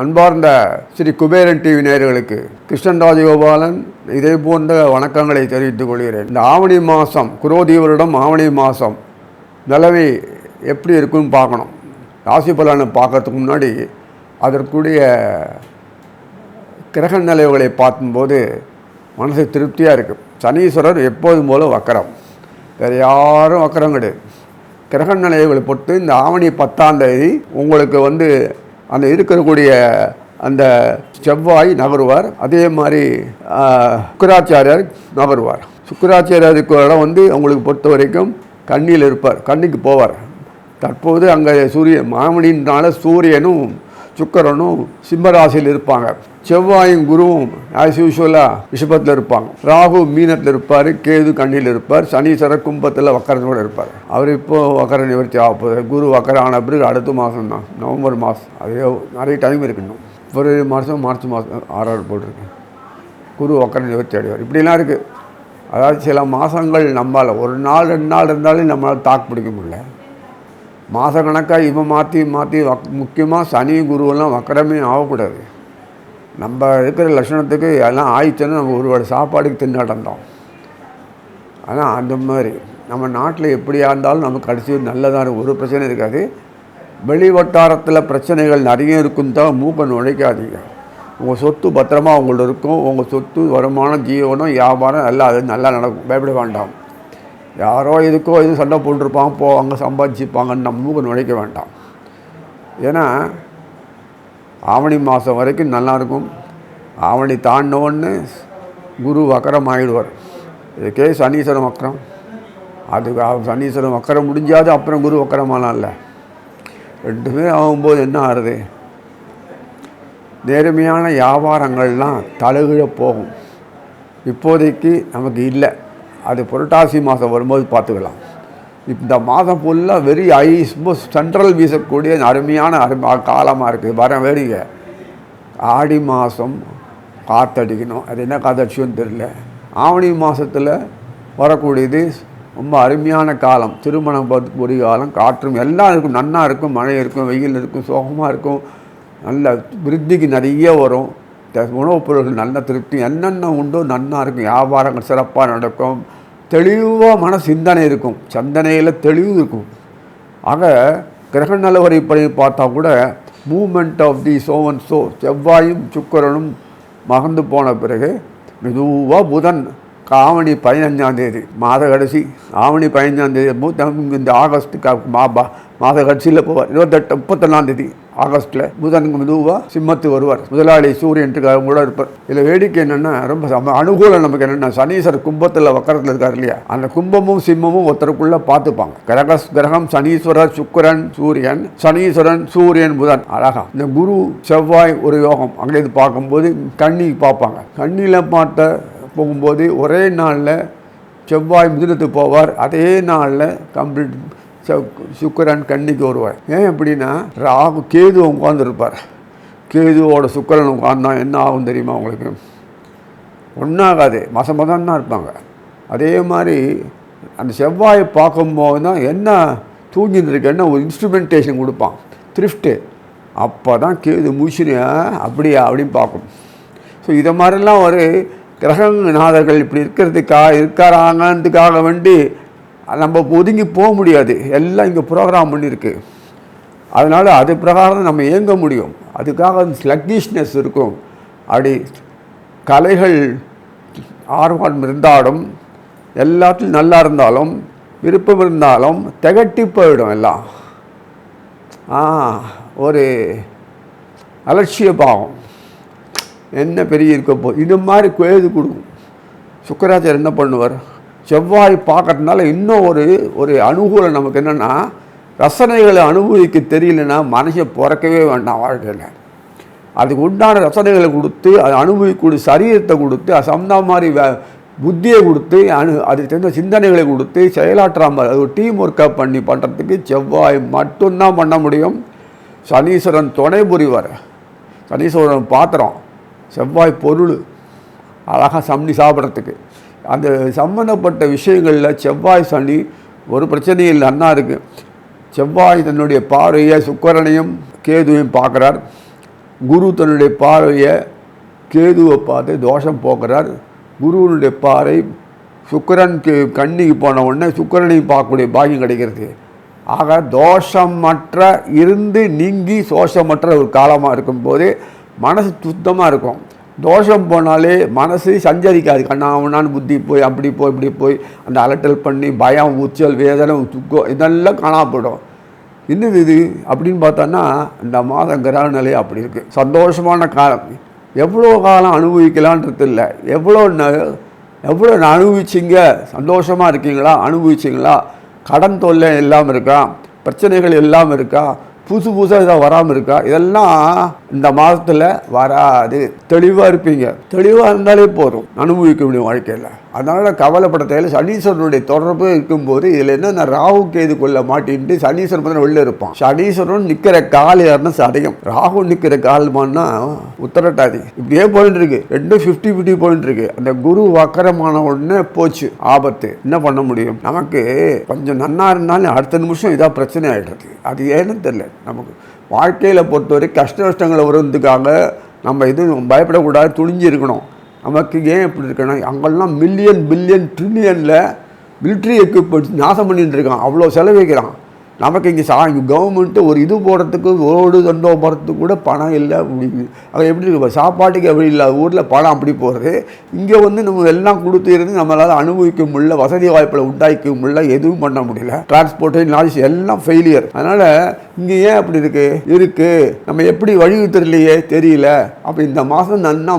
அன்பார்ந்த ஸ்ரீ குபேரன் டிவி நேயர்களுக்கு கிருஷ்ணன் ராஜகோபாலன் இதே போன்ற வணக்கங்களை தெரிவித்துக் கொள்கிறேன். இந்த ஆவணி மாதம் குரோதி வருடம் ஆவணி மாதம் நிலவை எப்படி இருக்குன்னு பார்க்கணும். ராசி பலனை பார்க்கறதுக்கு முன்னாடி அதற்குரிய கிரக நிலைவுகளை பார்க்கும்போது மனசு திருப்தியாக இருக்குது சனீஸ்வரர் எப்போதும் போல வக்கரம். வேறு யாரும் உக்கரம் கிடையாது. கிரக நிலைகளை பொறுத்து இந்த ஆவணி பத்தாம் தேதி உங்களுக்கு வந்து அந்த இருக்கக்கூடிய அந்த செவ்வாய் நகருவார். அதே மாதிரி சுக்கராச்சாரியார் நகருவார். சுக்கராச்சாரியாருக்கு இடம் வந்து உங்களுக்கு பொறுத்த வரைக்கும் கண்ணியில் இருப்பார். கண்ணிக்கு போவார். தற்போது அங்கே சூரியன் மாமணினால சூரியனும் சுக்கரனும் சிம்மராசியில் இருப்பாங்க. செவ்வாயும் குருவும் ஆஸ் யூஸ்வலாக ரிஷபத்தில் இருப்பாங்க. ராகு மீனத்தில் இருப்பார் கேது கண்ணியில் இருப்பார் சனீஸ்வரர் கும்பத்தில் வக்கரத்தோடு இருப்பார். அவர் இப்போ வக்கர நிவர்த்தி ஆக போகுது குரு வக்கரம் ஆன பிறகு அடுத்த மாதம் தான் நவம்பர் மாதம் அதே நிறைய டைம் இருக்கணும் பிப்ரவரி மாதம் மார்ச் மாதம் ஆறாறு போட்டிருக்கு. குரு வக்கர நிவர்த்தி அடைவார். இப்படிலாம் இருக்குது அதாவது சில மாதங்கள் நம்மால் ஒரு நாள் ரெண்டு நாள் இருந்தாலும் நம்மளால் தாக்கு பிடிக்க முடியல. மாதக்கணக்காக இவன் மாற்றி மாற்றி வக் முக்கியமாக சனி குருவெல்லாம் வக்கரமே ஆகக்கூடாது. நம்ம இருக்கிற லட்சணத்துக்கு எல்லாம் ஆயிடுச்சுன்னா நம்ம ஒரு வேளை சாப்பாடுக்கு திண்டாட்டம்தான். ஆனால் அந்த மாதிரி. நம்ம நாட்டில் எப்படியா இருந்தாலும் நமக்கு கடைசி நல்லதாக இருக்கும். ஒரு பிரச்சனை இருக்காது. வெளி வட்டாரத்தில் பிரச்சனைகள் நிறைய இருக்கும் தான் மூக்கை நுழைக்காதீங்க. உங்கள் சொத்து பத்திரமா அவங்கள்ட்ட இருக்கும். உங்கள் சொத்து வருமானம் ஜீவனம் வியாபாரம் எல்லாம் அது நல்லா நடக்கும். பயப்பட வேண்டாம். யாரோ எதுக்கோ எதுவும் சண்டை போட்டிருப்பாங்க போ அங்கே சம்பாதிச்சுப்பாங்கன்னு நம்ம மூக்க நுழைக்க வேண்டாம். ஏன்னா ஆவணி மாதம் வரைக்கும் நல்லாயிருக்கும் ஆவணி தாண்டினோன்னு குரு வக்கரம் ஆகிடுவார் இதுக்கே சனீஸ்வரம் வக்கரம். அதுக்கு அவ- சனீஸ்வரம் வக்கரம் முடிஞ்சாது அப்புறம் குரு வக்கரமாலாம் இல்லை. ரெண்டுமே ஆகும்போது என்ன ஆகுது? நேர்மையான வியாபாரங்கள்லாம் தழுகிழ போகும். இப்போதைக்கு நமக்கு இல்லை. அது புரட்டாசி மாதம் வரும்போது பார்த்துக்கலாம். இந்த மாதம் ஃபுல்லாக வெரி ஐ சென்ட்ரல் வீசக்கூடிய அருமையான அருமை காலமாக இருக்குது வர வேடிக்கை ஆடி மாதம் காத்தடிக்கணும். அது என்ன காத்தடிச்சுன்னு தெரியல. ஆவணி மாதத்தில் வரக்கூடியது ரொம்ப அருமையான காலம். திருமணம் பொறி காலம் காற்றும் எல்லாம் இருக்கும். நன்னா இருக்கும் மழை இருக்கும் வெயில் இருக்கும் சோகமாக இருக்கும். நல்ல விருத்திக்கு நிறைய வரும். உணவுப் பொருட்கள் நல்ல திருப்தி. என்னென்ன உண்டோ நன்னா இருக்கும். வியாபாரங்கள் சிறப்பாக நடக்கும். தெளிவாக மன சிந்தனை இருக்கும். சிந்தனையில் தெளிவு இருக்கும். ஆக கிரக நிலவரைப்படி பார்த்தா கூட moment of the so and so செவ்வாயும் சுக்கரனும் மகந்து போன பிறகு மெதுவாக புதன் ஆவணி பதினஞ்சாந்தேதி மாத கடைசி ஆவணி பதினஞ்சாந்தேதி மூத்த இந்த ஆகஸ்ட்டுக்கு மா மாத கடைசியில் போவார். இருபத்தெட்டு முப்பத்தொன்னாந்தேதி ஆகஸ்ட்ல ஆகஸ்ட்டில் புதனுக்கு மெதுவாக சிம்மத்து வருவார். முதலாளி சூரியன்ட்டுக்கு கூட இருப்பார். இதில் வேடிக்கை என்னென்னா ரொம்ப சம அனுகூலம் நமக்கு என்னென்னா சனீஸ்வரர் கும்பத்தில் வக்கரத்தில் இருக்கார் இல்லையா? அந்த கும்பமும் சிம்மமும் ஒருத்தருக்குள்ளே பார்த்துப்பாங்க. கிரக கிரகம் சனீஸ்வரர் சுக்கிரன் சூரியன் சனீஸ்வரன் சூரியன் புதன். அழகா. இந்த குரு செவ்வாய் ஒரு யோகம். அங்கே இது பார்க்கும்போது கண்ணி பார்ப்பாங்க. கண்ணியில் பார்த்த போகும்போது ஒரே நாளில் செவ்வாய் மிதுனத்துக்கு போவார். அதே நாளில் கம்ப்ளீட் சுக்கரன் கண்ணிக்கு வருவார். ஏன் அப்படின்னா ராகு கேது உட்காந்துருப்பார் கேதுவோட சுக்கரன் உட்காந்தா என்ன ஆகும் தெரியுமா உங்களுக்கு? ஒன்றாகாது மசம் மதம் தான் இருப்பாங்க. அதே மாதிரி அந்த செவ்வாயை பார்க்கும்போது தான் என்ன தூங்கிட்டு என்ன ஒரு இன்ஸ்ட்ருமெண்டேஷன் கொடுப்பான். த்ரிஃப்ட்டு அப்போ தான் கேது முழிச்சுன்னு அப்படியா அப்படின்னு பார்க்கும். ஸோ இதை மாதிரிலாம் ஒரு கிரகநாதர்கள் இப்படி இருக்கிறதுக்காக இருக்கிறாங்கன்றதுக்காக வேண்டி நம்ம ஒதுங்கி போக முடியாது. எல்லாம் இங்கே ப்ரோக்ராம் பண்ணியிருக்கு அதனால் அது பிரகாரம் நம்ம இயங்க முடியும். அதுக்காக ஸ்லக்கிஷ்னஸ் இருக்கும். அப்படி கலைகள் ஆர்வம் இருந்தாலும் எல்லாத்துலையும் நல்லா இருந்தாலும் விருப்பம் இருந்தாலும் திகட்டி போயிடும் எல்லாம். ஆ ஒரு அலட்சிய பாவம். என்ன பெரிய இருக்க போ இது மாதிரி கேது கொடுக்கும். சுக்கராச்சார் என்ன பண்ணுவார்? செவ்வாய் பார்க்கறதுனால இன்னும் ஒரு ஒரு அனுகூலம் நமக்கு என்னென்னா ரசனைகளை அனுபவிக்க தெரியலன்னா மனுஷன் பிறக்கவே வேண்டாம் வாழ்க்கையில். அதுக்கு உண்டான ரசனைகளை கொடுத்து அது அனுபவிக்கூடிய சரீரத்தை கொடுத்து அது சம்மந்த மாதிரி வே புத்தியை கொடுத்து அனு அதுக்கு தெரிந்த சிந்தனைகளை கொடுத்து செயலாற்றாமல் அது ஒரு டீம் ஒர்க்கப் பண்ணி பண்ணுறதுக்கு செவ்வாய் மட்டும்தான் பண்ண முடியும். சனீஸ்வரன் துணை புரிவார். சனீஸ்வரன் பாத்திரம் செவ்வாய் பொருள் அழகாக சம்னி சாப்பிட்றதுக்கு. அந்த சம்மந்தப்பட்ட விஷயங்களில் செவ்வாய் சனி ஒரு பிரச்சனையும் இல்லை அண்ணா இருக்குது செவ்வாய் தன்னுடைய பார்வையை சுக்கரனையும் கேதுவையும் பார்க்குறார். குரு தன்னுடைய பார்வையை கேதுவை பார்த்து தோஷம் போக்குறார். குருவனுடைய பாறை சுக்கரனுக்கு கண்ணிக்கு போன உடனே சுக்கரனையும் பார்க்கக்கூடிய பாக்கியம் கிடைக்கிறது. ஆக தோஷமற்ற இருந்து நீங்கி சோஷமற்ற ஒரு காலமாக இருக்கும்போது மனசு சுத்தமாக இருக்கும். தோஷம் போனாலே மனசு சஞ்சரிக்காது. கண்ணாமண்ணான்னு புத்தி போய் அப்படி போய் இப்படி போய் அந்த அலட்டல் பண்ணி பயம் உச்சல் வேதனை துக்கம் இதெல்லாம் காணாமப்படும். என்னது இது? அப்படின்னு பார்த்தோன்னா இந்த மாதம் கிரக நிலை அப்படி இருக்குது சந்தோஷமான காலம். எவ்வளோ காலம் அனுபவிக்கலான்றது இல்லை. எவ்வளோ எவ்வளோ அனுபவிச்சிங்க? சந்தோஷமாக இருக்கீங்களா? அனுபவிச்சிங்களா? கடன் தொல்லை இல்லாமல் இருக்கா? பிரச்சனைகள் இல்லாமல் இருக்கா? புதுசு புதுசாக இதாக வராமல் இருக்கா? இதெல்லாம் இந்த மாதத்தில் வராது. தெளிவாக இருப்பீங்க. தெளிவாக இருந்தாலே போதும். அனுபவிக்க முடியும் வாழ்க்கையில். அதனால் கவலைப்பட தேவையில்ல சனீஸ்வரனுடைய தொடர்பு இருக்கும்போது இதில் என்னென்ன ராகு கேது கொள்ள மாட்டின்ட்டு சனீஸ்வரன் பார்த்தா வெளில இருப்பான். சனீஸ்வரன் நிற்கிற கால் யாருன்னா சதயம். ராகு நிற்கிற கால்மான்னா உத்தரட்டாதி. இப்படியே போயிட்டு இருக்கு ரெண்டும் ஃபிஃப்டி ஃபிஃப்டி போயிட்டு இருக்கு அந்த குரு வக்கரமான உடனே போச்சு. ஆபத்து. என்ன பண்ண முடியும்? நமக்கு கொஞ்சம் நன்னா இருந்தாலும் அடுத்த நிமிஷம் இதாக பிரச்சனை ஆகிடுறது அது ஏன்னு தெரியல. நமக்கு வாழ்க்கையில் பொறுத்தவரை கஷ்ட நஷ்டங்களை வருவதுக்காக நம்ம எதுவும் பயப்படக்கூடாது துணிஞ்சு இருக்கணும். நமக்கு ஏன் இப்படி இருக்கணும் அங்கெல்லாம் மில்லியன் பில்லியன் ட்ரில்லியனில் மிலிட்ரி எக்யூப்மெண்ட்ஸ் நாசம் பண்ணிட்டு இருக்கான். அவ்வளோ செலவழிக்கிறான். நமக்கு இங்கே சா இங்கே கவர்மெண்ட்டு ஒரு இது போடுறதுக்கு ரோடு தண்டோ போகிறதுக்கு கூட பணம் இல்லை அப்படி அது எப்படி இருக்கு? சாப்பாட்டுக்கு எப்படி இல்லை ஊரில் பணம் அப்படி போகிறது இங்கே வந்து நம்ம எல்லாம் கொடுத்து இருந்து நம்மளால் அனுபவிக்க முடியல வசதி வாய்ப்பில் உண்டாக்க முடியல எதுவும் பண்ண முடியல. டிரான்ஸ்போர்ட்டு நாலேஜ் எல்லாம் ஃபெயிலியர் அதனால் இங்கே ஏன் அப்படி இருக்குது இருக்குது நம்ம எப்படி வழி தெரியலையே தெரியல. அப்போ இந்த மாதம் நன்னா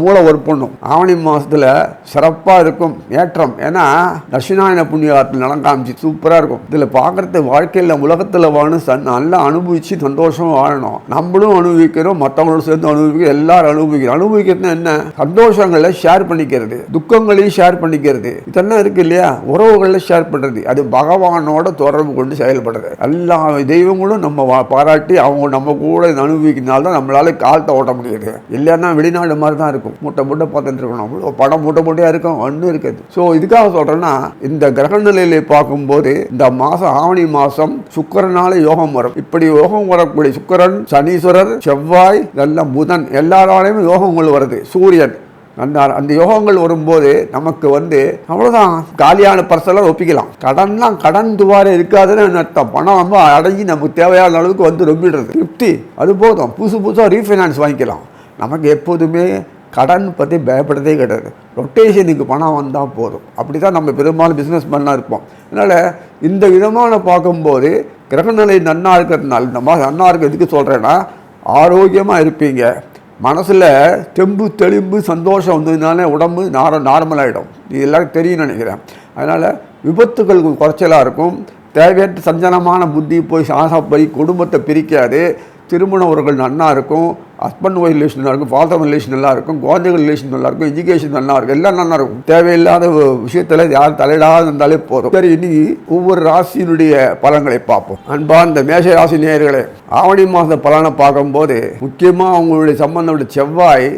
மூளை ஒர்க் பண்ணும். ஆவணி மாதத்தில் சிறப்பாக இருக்கும் ஏற்றம். ஏன்னா தட்சிணாயன புண்ணியத்தில் நலம் காமிச்சு சூப்பராக இருக்கும். இதில் பார்க்குறது வாழ்க்கையில் உலகத்தில் வாழணும் சன் நல்லா அனுபவித்து சந்தோஷமா வாழணும். நம்மளும் அனுபவிக்கிறோம் மற்றவங்களும் சேர்ந்து அனுபவிக்கிறோம் எல்லாரும் அனுபவிக்கிறோம். அனுபவிக்கிறது என்ன? சந்தோஷங்களை ஷேர் பண்ணிக்கிறது. துக்கங்களையும் ஷேர் பண்ணிக்கிறது. இதெல்லாம் இருக்கு இல்லையா? உறவுகளை ஷேர் பண்ணுறது அது பகவானோட தொடர்பு கொண்டு செயல்படுறது. எல்லா தெய்வங்களும் நம்ம பாராட்டி அவங்க நம்ம கூட அனுபவிக்கிறதுனால தான் நம்மளால காலத்தை ஓட்ட முடியுது. இல்லைன்னா வெளிநாடு மாதிரி தான் இருக்கும். மூட்டை மூட்டை பார்த்துட்டு இருக்கணும். அவ்வளோ படம் மூட்டை மூட்டையாக இருக்கும். ஒன்றும் இருக்காது. ஸோ இதுக்காக சொல்கிறேன்னா இந்த கிரக நிலையில பார்க்கும்போது இந்த மாதம் ஆவணி மாதம் சுக்கிரனால யோகம் வரும். இப்படி யோகம் வரக்கூடிய சுக்கிரன் சனீஸ்வரர் செவ்வாய் நல்ல புதன் எல்லாராலையும் யோகங்கள் வருது. சூரியன் அந்த அந்த யோகங்கள் வரும்போது நமக்கு வந்து அவ்வளோதான் காலியான பர்செல்லாம் ஒப்பிக்கலாம். கடன்லாம் கடன் துவாரே இருக்காதுன்னு அர்த்தம்? பணம் வந்து அடைஞ்சி நமக்கு தேவையான அளவுக்கு வந்து ரொம்பிடுறது. திருப்தி அது போதும். புதுசு புதுசாக ரீஃபைனான்ஸ் வாங்கிக்கலாம். நமக்கு எப்போதுமே கடன் பற்றி பயப்படுறதே கிடையாது. ரொட்டேஷனுக்கு பணம் வந்தால் போதும். அப்படி தான் நம்ம பெரும்பாலும் பிஸ்னஸ் மேனாக இருப்போம். அதனால் இந்த விதமான பார்க்கும்போது கிரகநிலை நன்னா இருக்கிறதுனால இந்த மாதிரி நன்னா இருக்கிறதுக்கு சொல்கிறேன்னா ஆரோக்கியமாக இருப்பீங்க. மனசில் தெம்பு தெளிம்பு சந்தோஷம் வந்ததுனால உடம்பு நார நார்மலாகிடும் இது எல்லாருக்கும் தெரியும் நினைக்கிறேன். அதனால் விபத்துகள் குறைச்சலாக இருக்கும். தேவையற்ற சஞ்சலமான புத்தி போய் சாசப்பை குடும்பத்தை பிரிக்காது. திருமண உறவுகள் நல்லா இருக்கும் ஹஸ்பண்ட் ஒய்ஃப் ரிலேஷன் நல்லா இருக்கும் ஃபாதர் ரிலேஷன் நல்லா இருக்கும் குழந்தைகள் ரிலேஷன் நல்லா இருக்கும் எஜுகேஷன் நல்லா இருக்கும் எல்லாம் நல்லா இருக்கும். தேவையில்லாத விஷயத்தில் யாரும் தலையிடாத இருந்தாலே போதும். சரி இனி ஒவ்வொரு ராசியினுடைய பலன்களை பார்ப்போம். அன்பா இந்த மேஷ ராசி நேயர்களே ஆவணி மாத பலனை பார்க்கும்போது முக்கியமாக அவங்களுடைய சம்பந்தம் செவ்வாய்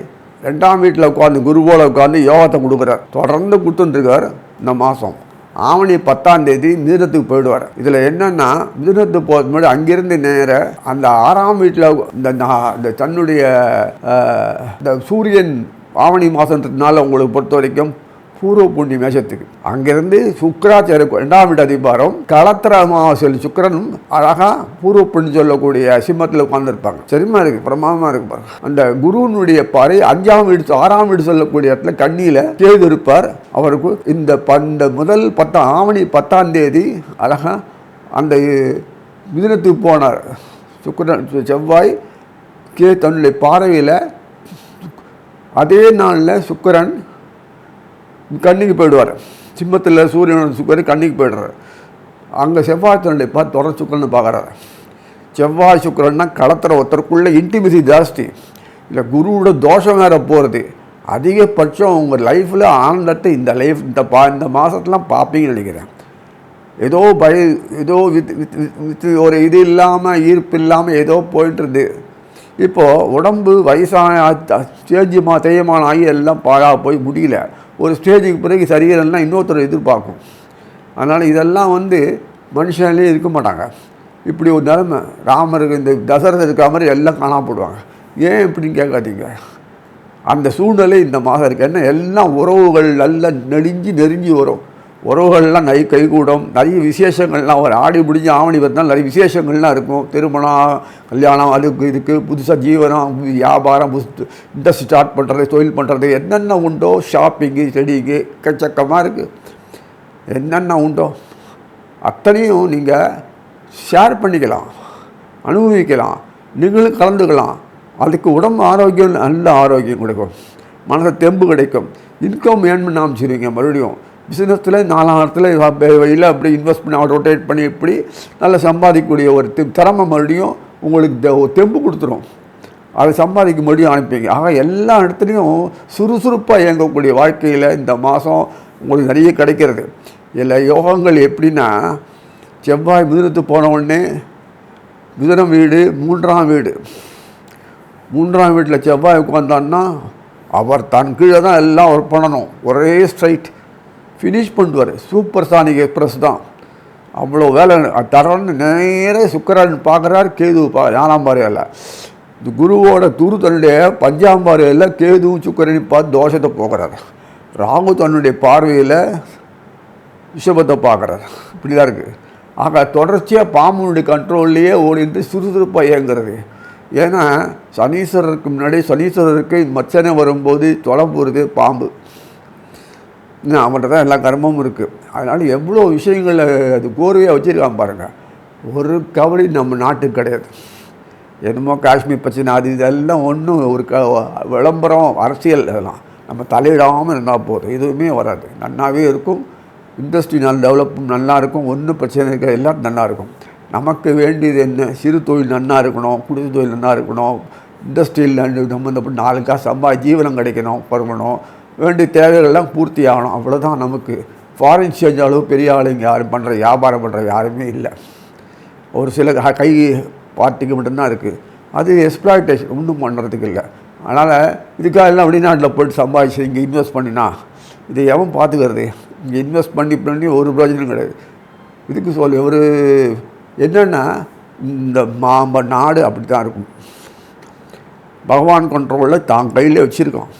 ரெண்டாம் வீட்டில் உட்காந்து குருவோட உட்காந்து யோகத்தை கொடுக்குறார். தொடர்ந்து கொடுத்துட்டுருக்கார் இந்த மாதம் ஆவணி பத்தாம் தேதி மிதுனத்துக்கு போயிடுவார். இதில் என்னன்னா மிதுனத்துக்கு போகிறது முன்னாடி அங்கிருந்து நேர அந்த ஆறாம் வீட்டில் இந்த இந்த தன்னுடைய இந்த சூரியன் ஆவணி மாதன்றதுனால உங்களுக்கு பொறுத்த வரைக்கும் பூர்வ புண்ணிய மேஷத்துக்கு. அங்கிருந்து சுக்கராச்சாரிய ரெண்டாம் வீட்டு அதிபாரம் களத்திர அமாவாசையில் சுக்கரனும் அழகா பூர்வ புண்ணியம் சொல்லக்கூடிய சிம்மத்தில் உட்காந்துருப்பாங்க சரிமா இருக்கு பிரமாதமாக இருக்கு பாருங்க. அந்த குருவினுடைய பாறை அஞ்சாம் வீடு ஆறாம் வீடு சொல்லக்கூடிய இடத்துல கண்ணியில் கேது இருப்பார். அவருக்கு இந்த பந்த முதல் பத்தாம் ஆவணி பத்தாம் தேதி அழகா அந்த மிதினத்துக்கு போனார். சுக்கரன் செவ்வாய் கே தன்னுடைய பார்வையில் அதே நாளில் சுக்கரன் கண்ணிக்கு போயிடுவார். சிம்மத்தில் சூரியனோட சுக்கர் கண்ணிக்கு போயிடுறாரு. அங்கே செவ்வாய் தன்னுடைய பார்த்து தொடர் சுக்கரன்னு பார்க்குறாரு. செவ்வாய் சுக்கரன்னா களத்துற ஒருத்தருக்குள்ளே இன்டிமிசி ஜாஸ்தி. இல்லை குருவோட தோஷம் வேறு போகிறது அதிகபட்சம் உங்கள் லைஃப்பில் ஆனந்தத்தை இந்த லைஃப் இந்த பா இந்த மாதத்துலாம் பார்ப்பீங்கன்னு நினைக்கிறேன். ஏதோ பய ஏதோ வித் வித் ஒரு இது இல்லாமல் ஈர்ப்பு இல்லாமல் ஏதோ போயிட்டுருது. இப்போது உடம்பு வயசான ஸ்டேஜ் மா ஆகி எல்லாம் பாழாக போய் முடியல. ஒரு ஸ்டேஜுக்கு பிறகு சரியில்லைன்னா இன்னொருத்தர் எதிர்பார்க்கும். அதனால் இதெல்லாம் வந்து மனுஷன்லேயே இருக்க மாட்டாங்க. இப்படி ஒரு நிலைமை. ராமருக்கு இந்த தசரதம் இருக்கிற மாதிரி எல்லாம் காணாம போடுவாங்க ஏன் இப்படின்னு கேட்காதீங்க. அந்த சூழ்நிலை இந்த மாதம் இருக்குது என்ன? எல்லாம் உறவுகள் நல்லா நெடிஞ்சு நெருங்கி வரும். உறவுகள்லாம் நை கைகூடும். நிறைய விசேஷங்கள்லாம் ஒரு ஆடி முடிஞ்சு ஆவணி வரதுனால நிறைய விசேஷங்கள்லாம் இருக்கும். திருமணம் கல்யாணம் அதுக்கு இதுக்கு புதுசாக ஜீவனம் வியாபாரம் புது இண்டஸ்ட்ரி ஸ்டார்ட் பண்ணுறது தொழில் பண்ணுறது என்னென்ன உண்டோ ஷாப்பிங்கு செடிக்கு எக்கச்சக்கமாக இருக்குது என்னென்ன உண்டோ அத்தனையும் நீங்கள் ஷேர் பண்ணிக்கலாம். அனுபவிக்கலாம். நீங்களும் கலந்துக்கலாம். அதுக்கு உடம்பு ஆரோக்கியம் நல்ல ஆரோக்கியம் கிடைக்கும். மனசு தெம்பு கிடைக்கும். இன்கம் வேணும்னு பண்ண ஆரம்பிச்சிருவீங்க மறுபடியும் பிஸ்னஸில் நாலாயிரத்தில் வழியில் அப்படி இன்வெஸ்ட் பண்ணி ரொட்டேட் பண்ணி இப்படி நல்லா சம்பாதிக்கக்கூடிய ஒரு திறமை மறுபடியும் உங்களுக்கு தெ- தெம்பு கொடுத்துரும். அதை சம்பாதிக்க மறுபடியும் அனுப்பிங்க ஆக எல்லா இடத்துலையும் சுறுசுறுப்பாக இயங்கக்கூடிய வாழ்க்கையில் இந்த மாதம் உங்களுக்கு நிறைய கிடைக்கிறது. எல்லா யோகங்கள் எப்படின்னா செவ்வாய் மிதுனத்து போன உடனே மிதுனம் வீடு மூன்றாம் வீடு. மூன்றாம் வீட்டில் செவ்வாய் உட்காந்தான்னா அவர் தன் கீழே தான் எல்லாம் ஒர்க் பண்ணணும். ஒரே ஸ்ட்ரைட் ஃபினிஷ் பண்ணுவார் சூப்பர் சானிக் எக்ஸ்பிரஸ் தான். அவ்வளோ வேலை தரன்னு நேரே சுக்கரன் பார்க்குறாரு கேது பா ஞானாம் பாறையில் இந்த குருவோட துரு தன்னுடைய பஞ்சாம் பார்வையில் கேதுவும் சுக்கரனையும் பார்த்து தோஷத்தை போக்குறாரு. ராகு தன்னுடைய பார்வையில் விஷபத்தை பார்க்குறாரு. இப்படி தான் இருக்குது ஆக தொடர்ச்சியாக பாம்புனுடைய கண்ட்ரோல்லையே ஓடிட்டு சுறுசுறுப்பாக இயங்குறது. ஏன்னா சனீஸ்வரருக்கு முன்னாடி சனீஸ்வரருக்கு மச்சனை வரும்போது தொலை போகிறது பாம்பு. அவன்கிட்ட தான் எல்லா கர்மமும் இருக்குது அதனால் எவ்வளோ விஷயங்களை அது கோர்வையாக வச்சுருக்கான் பாருங்கள் ஒரு கவலை நம்ம நாட்டுக்கு கிடையாது. என்னமோ காஷ்மீர் பிரச்சனை அது இதெல்லாம் ஒன்றும் ஒரு க விளம்பரம் அரசியல் இதெல்லாம் நம்ம தலையிடாமல் இருந்தால் போதும். எதுவுமே வராது. நல்லாவே இருக்கும். இண்டஸ்ட்ரி நல்ல டெவலப்பும் நல்லா இருக்கும். ஒன்றும் பிரச்சனை இருக்க எல்லாம் நல்லாயிருக்கும் நமக்கு வேண்டியது என்ன? சிறு தொழில் நல்லா இருக்கணும். குடிசை தொழில் நல்லா இருக்கணும். இண்டஸ்ட்ரியில் சம்மந்தப்பட்ட நாலு காசு சம்பா ஜீவனம் கிடைக்கணும் பருவணும் வேண்டிய தேவைகள்லாம் பூர்த்தி ஆகணும். அவ்வளோதான் நமக்கு. ஃபாரின் சேஞ்ச் அளவு பெரிய ஆளுங்க யாரும் பண்ணுற வியாபாரம் பண்ணுற யாருமே இல்லை. ஒரு சில கை பார்ட்டிக்கு மட்டும்தான் இருக்குது அது எக்ஸ்ப்ளாய்டேஷன் ஒன்றும் பண்ணுறதுக்கு இல்லை. அதனால் இதுக்காக எல்லாம் வெளிநாட்டில் போயிட்டு சம்பாதிச்சு இங்கே இன்வெஸ்ட் பண்ணினா இதை எவன் பார்த்துக்கிறது? இங்கே இன்வெஸ்ட் பண்ணி பண்ணி ஒரு பிரயோஜனம் கிடையாது. இதுக்கு சொல்லி ஒரு என்னென்னா இந்த மாம்ப நாடு அப்படி தான் இருக்கும். பகவான் கண்ட்ரோலில் தான் கையிலே வச்சுருக்கோம்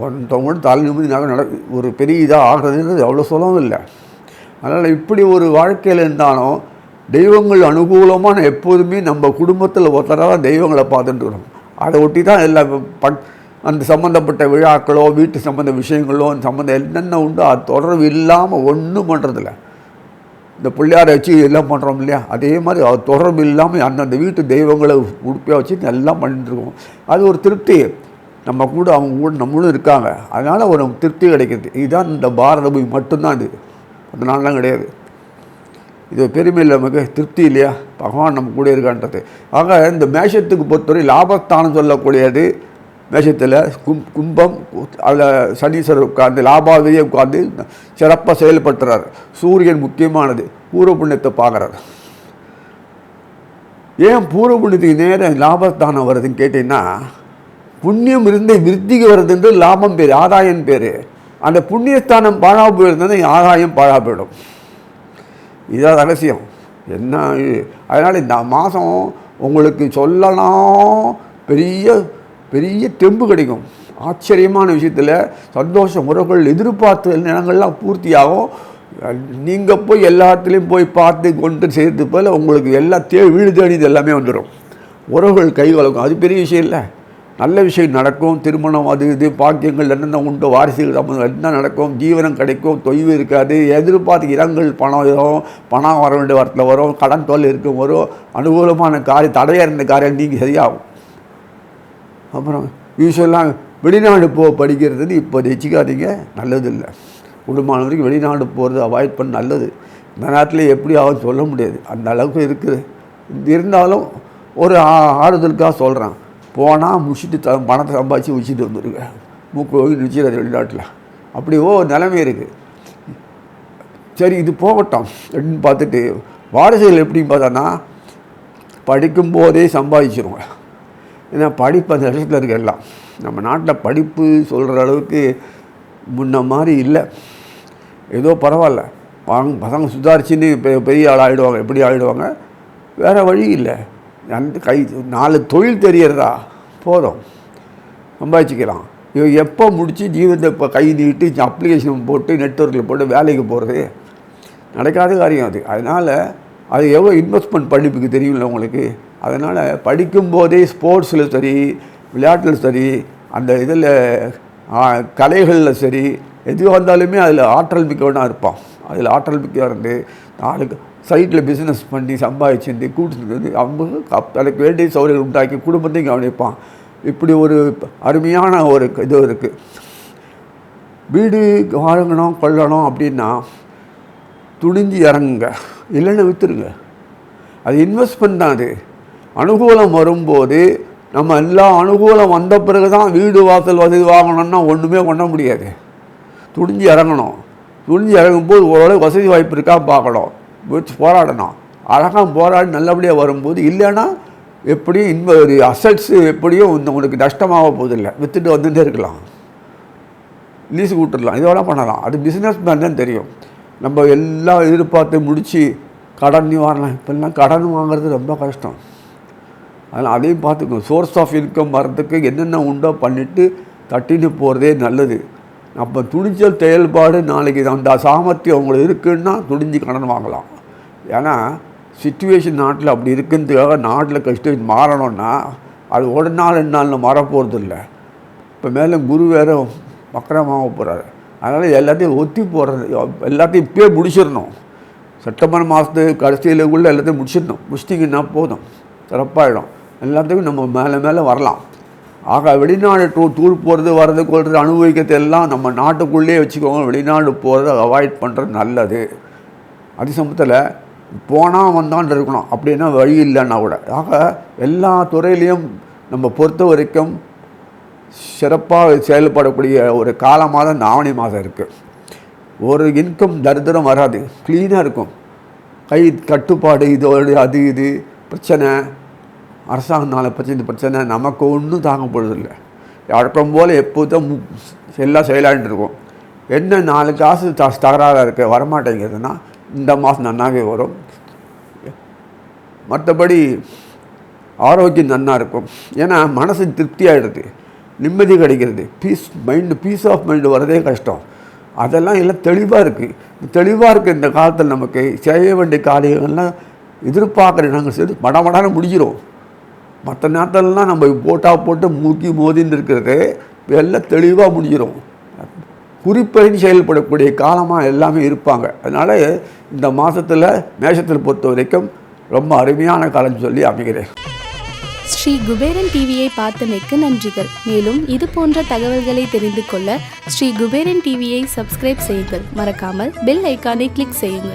ஒன்றவங்க தலை நிம்மதி நகை நட ஒரு பெரிய இதாக ஆகிறதுன்றது அவ்வளோ சுலபம் இல்லை. அதனால் இப்படி ஒரு வாழ்க்கையில் இருந்தாலும் தெய்வங்கள் அனுகூலமான எப்போதுமே நம்ம குடும்பத்தில் ஒருத்தராக தெய்வங்களை பார்த்துட்டுருக்கோம் அதை ஒட்டி தான் எல்லா பட் அந்த சம்மந்தப்பட்ட விழாக்களோ வீட்டு சம்மந்த விஷயங்களோ அந்த சம்மந்தம் என்னென்ன உண்டோ அது தொடர்பு இல்லாமல் ஒன்றும் பண்ணுறதில்ல இந்த பிள்ளையாரை வச்சு எல்லாம் பண்ணுறோம் இல்லையா? அதே மாதிரி அது தொடர்பு இல்லாமல் அந்தந்த வீட்டு தெய்வங்களை உடுப்பியாக வச்சு எல்லாம் பண்ணிட்டுருக்கோம் அது ஒரு திருப்தி. நம்ம கூட அவங்க கூட நம்மளும் இருக்காங்க. அதனால் ஒரு திருப்தி கிடைக்குது. இதுதான் இந்த பாரத பூமி மட்டும்தான் இது. அந்த நாள்லாம் கிடையாது. இது பெருமையில் நமக்கு. திருப்தி இல்லையா? பகவான் நம்ம கூட இருக்கான்றது. ஆக இந்த மேஷத்துக்கு பொறுத்தவரை லாபஸ்தானம் சொல்லக்கூடியது மேஷத்தில் கும் கும்பம் அதில் சனீஸ்வரர் உட்கார்ந்து லாபாவதியை உட்கார்ந்து சிறப்பாக செயல்படுத்துகிறார் சூரியன் முக்கியமானது. பூர்வ புண்ணியத்தை பார்க்குறாரு. ஏன் பூர்வ புண்ணியத்துக்கு நேரம் லாபஸ்தானம் வருதுன்னு கேட்டிங்கன்னா புண்ணியம் இருந்து விருத்திக்கு வருதுன்றது லாபம் பேர் ஆதாயம் பேர். அந்த புண்ணியஸ்தானம் பாழா போயிருந்தது ஆதாயம் பாழா போயிடும். இதான் ரகசியம். என்ன அதனால் இந்த மாதம் உங்களுக்கு சொல்லலாம் பெரிய பெரிய தெம்பு கிடைக்கும். ஆச்சரியமான விஷயத்தில் சந்தோஷ உறவுகள் எதிர்பார்த்த நிலங்கள்லாம் பூர்த்தியாகும். நீங்கள் போய் எல்லா இடத்துலையும் போய் பார்த்து கொண்டு செய்கிறது போல் உங்களுக்கு எல்லா தே வீடு தேடி இது எல்லாமே வந்துடும் உறவுகள் கை கலக்கும் அது பெரிய விஷயம் இல்லை. நல்ல விஷயம் நடக்கும் திருமணம் அது இது பாக்கியங்கள் என்னென்ன உண்டு வாரிசுகள் என்ன நடக்கும் ஜீவனம் கிடைக்கும் தொய்வு இருக்காது எதிர்பார்த்து இடங்கள் பணம் வரும் பணம் வர வேண்டிய வரத்தில் வரும் கடன் தொல்லை இருக்கும் வரும் அனுகூலமான காரியம் தடையாக இருந்த காரியம் நீங்கள் சரியாகும். அப்புறம் யூஸ்வலாக வெளிநாடு போ படிக்கிறது இப்போ வச்சுக்காதீங்க நல்லது இல்லை வரைக்கும் வெளிநாடு போகிறது அவாய்ட் பண்ண நல்லது. இந்த நேரத்தில் எப்படி ஆகும் சொல்ல முடியாது. அந்த அளவுக்கு இருக்குது. இருந்தாலும் ஒரு ஆ- ஆறுதலுக்காக சொல்கிறேன் போனால் முடிச்சுட்டு த பணத்தை சம்பாதிச்சு வச்சுட்டு வந்துருக்கேன் மூக்கு போய் நிச்சயம் வெளிநாட்டில். அப்படி ஓ நிலைமை இருக்குது சரி இது போகட்டும். அப்படின்னு பார்த்துட்டு வாரிசுகள் எப்படின்னு பார்த்தோன்னா படிக்கும்போதே சம்பாதிச்சிருங்க ஏன்னா படிப்பு அந்த இடத்துல இருக்க எல்லாம். நம்ம நாட்டில் படிப்பு சொல்கிற அளவுக்கு முன்ன மாதிரி இல்லை. ஏதோ பரவாயில்ல. பாங்க பசங்க சுதாரிச்சுன்னு பெ- பெரிய ஆள் ஆகிடுவாங்க எப்படி ஆகிடுவாங்க வேறு வழி இல்லை. அந்த கை நாலு தொழில் தெரியறதா? போதும். சம்பாதிச்சுக்கலாம். இவன் எப்போ முடித்து ஜீவத்தை இப்போ கை நீட்டு அப்ளிகேஷன் போட்டு நெட்ஒர்க்கில் போட்டு வேலைக்கு போகிறது நடக்காத காரியம் அது. அதனால் அது எவ்வளோ இன்வெஸ்ட்மெண்ட் படிப்புக்கு தெரியும்ல உங்களுக்கு? அதனால் படிக்கும்போதே ஸ்போர்ட்ஸில் சரி விளையாட்டில் சரி அந்த இதில் கலைகளில் சரி எதுவாக இருந்தாலுமே அதில் ஆற்றல் மிக்கவனாக இருப்பான். அதில் ஆற்றல் மிக்க இருந்து நாளுக்கு சைட்டில் பிஸ்னஸ் பண்ணி சம்பாதிச்சிருந்து கூட்டு அவங்க கப்- அதுக்கு வேண்டிய சௌகரியம் உண்டாக்கி குடும்பத்தையும் கவனிப்பான். இப்படி ஒரு அருமையான ஒரு இது இருக்குது வீடு வாங்கணும் கொள்ளணும் அப்படின்னா துணிஞ்சு இறங்குங்க. இல்லைன்னு விற்றுருங்க அது இன்வெஸ்ட்மெண்ட் தான் அது. அனுகூலம் வரும்போது நம்ம எல்லா அனுகூலம் வந்த பிறகு தான் வீடு வாசல் வசதி வாங்கணும்னா ஒன்றுமே பண்ண முடியாது. துணிஞ்சு இறங்கணும். துணிஞ்சு இறங்கும்போது ஓரளவு வசதி வாய்ப்பு இருக்கா பார்க்கணும். போராடணும். அழகாக போராடி நல்லபடியாக வரும்போது இல்லைன்னா எப்படியும் இன்ப ஒரு அசட்ஸு எப்படியும் இந்த உங்களுக்கு நஷ்டமாக போதில்லை விற்றுட்டு வந்துட்டே இருக்கலாம். லீஸுக்கு விட்டுடலாம் இதெல்லாம் பண்ணலாம். அது பிஸ்னஸ் மேன் தான் தெரியும். நம்ம எல்லாம் எதிர்பார்த்து முடித்து கடன் நிவாரணம். இப்போல்லாம் கடன் வாங்குறது ரொம்ப கஷ்டம். அதனால் அதையும் பார்த்துக்கணும். சோர்ஸ் ஆஃப் இன்கம் வர்றதுக்கு என்னென்ன உண்டோ பண்ணிவிட்டு தட்டின்னு போகிறதே நல்லது. அப்போ துணிச்சல் செயல்பாடு நாளைக்கு அந்த சாமர்த்தியம் உங்களுக்கு இருக்குன்னா துணிஞ்சு கடன் வாங்கலாம். ஏன்னா சுச்சுவேஷன் நாட்டில் அப்படி இருக்குன்றதுக்காக நாட்டில் கஷ்டம் மாறணும்னா அது ஒரு நாள் ரெண்டு நாளில் மாறப்போகிறது இல்லை இப்போ மேலே குரு வேறு வக்கரமாக போகிறாரு அதனால் எல்லாத்தையும் ஒத்தி போடுறது எல்லாத்தையும் இப்போயே முடிச்சிடணும். செப்டம்பர் மாதத்து உள்ள எல்லாத்தையும் முடிச்சிடணும். முடிச்சிட்டிங்கன்னா போதும். சிறப்பாகிடும் எல்லாத்துக்கும் நம்ம மேலே மேலே வரலாம். ஆக வெளிநாடு டூ டூர் போகிறது வர்றது கொள்வது அனுபவிக்கிறது எல்லாம் நம்ம நாட்டுக்குள்ளேயே வச்சுக்கோங்க. வெளிநாடு போகிறத அவாய்ட் பண்ணுறது நல்லது. அதே சமயத்தில் போனால் வந்தான் இருக்கணும். அப்படின்னா வழி இல்லைன்னா கூட. ஆக எல்லா துறையிலையும் நம்ம பொறுத்த வரைக்கும் சிறப்பாக செயல்படக்கூடிய ஒரு காலமாக தான் ஆவணி மாதம் இருக்குது ஒரு இன்கம் தரித்திரம் வராது. க்ளீனாக இருக்கும். கை கட்டுப்பாடு இதோடு அது இது பிரச்சனை. அரசாங்கனால பிரச்சனை இந்த பிரச்சனை நமக்கு ஒன்றும் தாங்க போகிறதில்ல வழக்கம் போல் எப்போதும் எல்லாம் செயலாண்டு இருக்கும். என்ன நாலு காசு த தகராறாக இருக்க வரமாட்டேங்கிறதுனா இந்த மாதம் நன்னாவே வரும். மற்றபடி ஆரோக்கியம் நன்னா இருக்கும். ஏன்னா மனசு திருப்தி ஆகிடுது நிம்மதி கிடைக்கிறது. Peace mind peace of mind வரதே கஷ்டம். அதெல்லாம் எல்லாம் தெளிவாக இருக்குது தெளிவாக இருக்குது இந்த காலத்தில் நமக்கு செய்ய வேண்டிய காரியங்கள்லாம் எதிர்பார்க்குற நாங்கள் சரி மடமடான முடிஞ்சிடும் மற்ற நேரத்திலலாம் நம்ம போட்டா போட்டு மூக்கி மோதின்னு இருக்கிறது எல்லாம் தெளிவாக முடிஞ்சிடும் குறிப்பறிந்து செயல்படக்கூடிய காலமாக எல்லாமே இருப்பாங்க. அதனால் இந்த மாதத்தில் மேஷத்தில் பொறுத்த வரைக்கும் ரொம்ப அருமையான காலம் சொல்லி அமைகிறேன். ஸ்ரீ குபேரன் டிவியை பார்த்தமைக்கு நன்றிகள். மேலும் இது போன்ற தகவல்களை தெரிந்து கொள்ள ஸ்ரீ குபேரன் டிவியை சப்ஸ்கிரைப் செய்யுங்கள். மறக்காமல் பெல் ஐக்கானை கிளிக் செய்யுங்கள்.